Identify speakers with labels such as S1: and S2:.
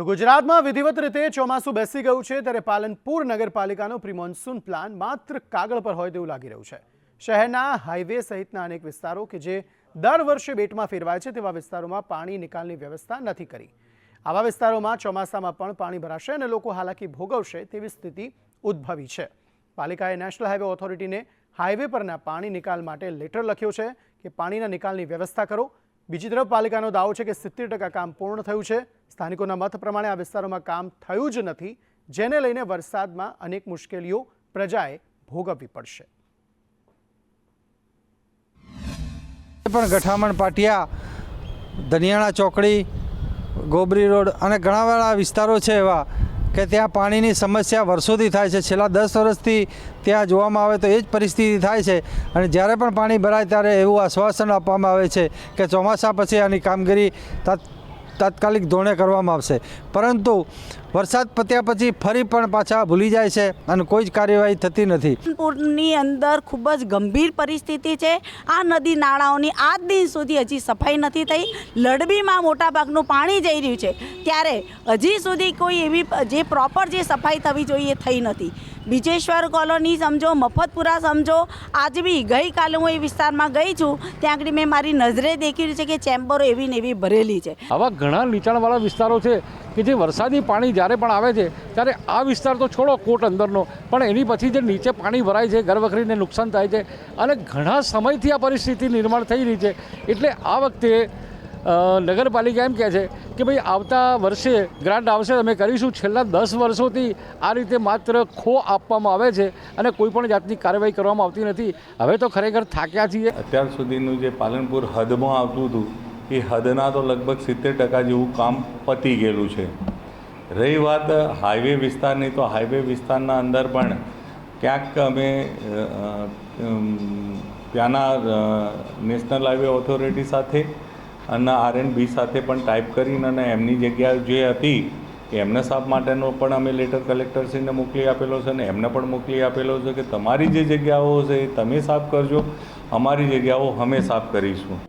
S1: તો ગુજરાતમાં વિધિવત રીતે ચોમાસું બેસી ગયું છે, ત્યારે પાલનપુર નગરપાલિકાનો પ્રી મોન્સૂન પ્લાન માત્ર કાગળ પર હોય તેવું લાગી રહ્યું છે. શહેરના હાઈવે સહિતના અનેક વિસ્તારો કે જે દર વર્ષે બેટમાં ફેરવાય છે, તેવા વિસ્તારોમાં પાણી નિકાલની વ્યવસ્થા નથી કરી. આવા વિસ્તારોમાં ચોમાસામાં પણ પાણી ભરાશે અને લોકો હાલાકી ભોગવશે તેવી સ્થિતિ ઉદ્ભવી છે. પાલિકાએ નેશનલ હાઈવે ઓથોરિટીને હાઈવે પરના પાણી નિકાલ માટે લેટર લખ્યો છે કે પાણીના નિકાલની વ્યવસ્થા કરો બીજી તરફ પાલિકાનો દાવો છે કે સિત્તેર ટકા કામ પૂર્ણ થયું છે. સ્થાનિકોના મત પ્રમાણે આ વિસ્તારોમાં કામ થયું જ નથી, જેને લઈને વરસાદમાં અનેક મુશ્કેલીઓ પ્રજાએ ભોગવવી પડશે.
S2: પણ ગઠામણ પાટિયા ધનિયાણા ચોકડી, ગોબરી રોડ અને ઘણા બધા વિસ્તારો છે એવા કે ત્યાં પાણીની સમસ્યા વર્ષોથી થાય છે. છેલ્લા દસ વર્ષથી ત્યાં જોવામાં આવે તો એ જ પરિસ્થિતિ થાય છે. અને જ્યારે પણ પાણી ભરાય ત્યારે એવું આશ્વાસન આપવામાં આવે છે કે ચોમાસા પછી આની કામગીરી તાત- તાત્કાલિક ધોરણે કરવામાં આવશે. પરંતુ વરસાદ પત્યા પછી ફરી પણ પાછા ભૂલી જાય છે અને કોઈ જ કાર્યવાહી થતી નથી.
S3: પૂરની અંદર ખૂબ જ ગંભીર પરિસ્થિતિ છે. આ નદી નાળાઓની આજ દિન સુધી હજી સફાઈ નથી થઈ. લડબીમાં મોટાભાગનું પાણી જઈ રહ્યું છે. ત્યારે હજી સુધી કોઈ એવી જે પ્રોપર જે સફાઈ થવી જોઈએ એ થઈ નથી. બીજેશ્વર કોલોની સમજો મફતપુરા સમજો આજ બી ગઈકાલે હું એ વિસ્તારમાં ગઈ છું. ત્યાં આગળ મેં મારી નજરે દેખ્યું છે કે ચેમ્બરો એવી ને એવી ભરેલી છે.
S4: આવા ઘણા નીચાણવાળા વિસ્તારો છે કે જે વરસાદી પાણી જ્યારે પણ આવે છે, ત્યારે આ વિસ્તાર તો છોડો કોટ અંદરનો. પણ એની પછી જે નીચે પાણી ભરાય છે, ઘરવખરીને નુકસાન થાય છે અને ઘણા સમયથી આ પરિસ્થિતિ નિર્માણ થઈ રહી છે. એટલે આ વખતે નગરપાલિકા એમ કહે છે કે ભાઈ આવતા વર્ષે ગ્રાન્ટ આવશે, અમે કરીશું. છેલ્લા દસ વર્ષોથી આ રીતે માત્ર ખો આપવામાં આવે છે અને કોઈ પણ જાતની કાર્યવાહી કરવામાં આવતી નથી. હવે તો ખરેખર થાક્યા છીએ.
S5: અત્યાર સુધીનું જે પાલનપુર હદમાં આવતું હતું એ હદના તો લગભગ સિત્તેર ટકા જેવું કામ પતી ગયેલું છે. રહી વાત હાઈવે વિસ્તારની, તો હાઈવે વિસ્તારના અંદર પણ ક્યાંક અમે ત્યાંના નેશનલ હાઈવે ઓથોરિટી સાથે અને આર એન્ડ બી સાથે પણ ટાઈપ કરીને અને એમની જગ્યા જે હતી એમના સાફ માટેનો પણ અમે લેટર કલેક્ટરશ્રીને મોકલી આપેલો છે અને એમને પણ મોકલી આપેલો છે કે તમારી જે જગ્યાઓ છે એ તમે સાફ કરજો, અમારી જગ્યાઓ અમે સાફ કરીશું.